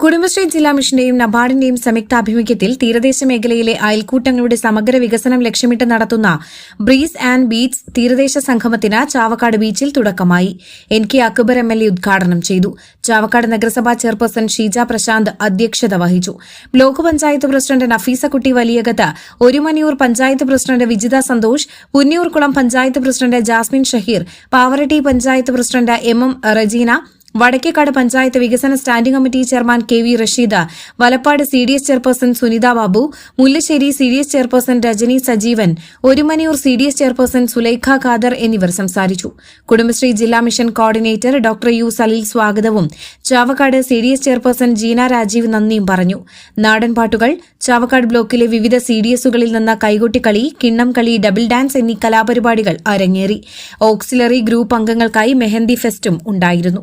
Kudumbashree ജില്ലാ മിഷന്റെയും നബാർഡിന്റെയും സംയുക്താഭിമുഖ്യത്തിൽ തീരദേശ മേഖലയിലെ അയൽക്കൂട്ടങ്ങളുടെ സമഗ്ര വികസനം ലക്ഷ്യമിട്ട് നടത്തുന്ന ബ്രീസ് ആൻഡ് ബീച്ച് തീരദേശ സംഗമത്തിന് ചാവക്കാട് ബീച്ചിൽ തുടക്കമായി. N K Akbar M L A ഉദ്ഘാടനം ചെയ്തു. ചാവക്കാട് നഗരസഭാ ചെയർപേഴ്സൺ ഷീജ പ്രശാന്ത് അധ്യക്ഷത വഹിച്ചു. Block panchayat president Nafeesakutty Valiyakath Orumanayur panchayat president Vijitha Santhosh Punnayurkulam panchayat president Jasmine Shaheer Pavaratty panchayat president M M Rajeena Vadakkekad panchayat വികസന standing committee chairman K V Rasheeda Valappad C D S chairperson Sunitha Babu Mullassery C D S chairperson Rajani Sajeevan Orumanayur C D S chairperson Sulaikha Khader എന്നിവർ സംസാരിച്ചു. കുടുംബശ്രീ ജില്ലാ mission coordinator doctor U Saleel സ്വാഗതവും Chavakkad C D S chairperson Jeena Rajeev നന്ദിയും പറഞ്ഞു. നാടൻപാട്ടുകൾ ചാവക്കാട് ബ്ലോക്കിലെ വിവിധ C D എസുകളിൽ നിന്ന് കൈകൊട്ടിക്കളി കിണ്ണം കളി ഡബിൾ ഡാൻസ് എന്നീ കലാപരിപാടികൾ അരങ്ങേറി. ഓക്സിലറി ഗ്രൂപ്പ് അംഗങ്ങൾക്കായി മെഹന്തി ഫെസ്റ്റും ഉണ്ടായിരുന്നു.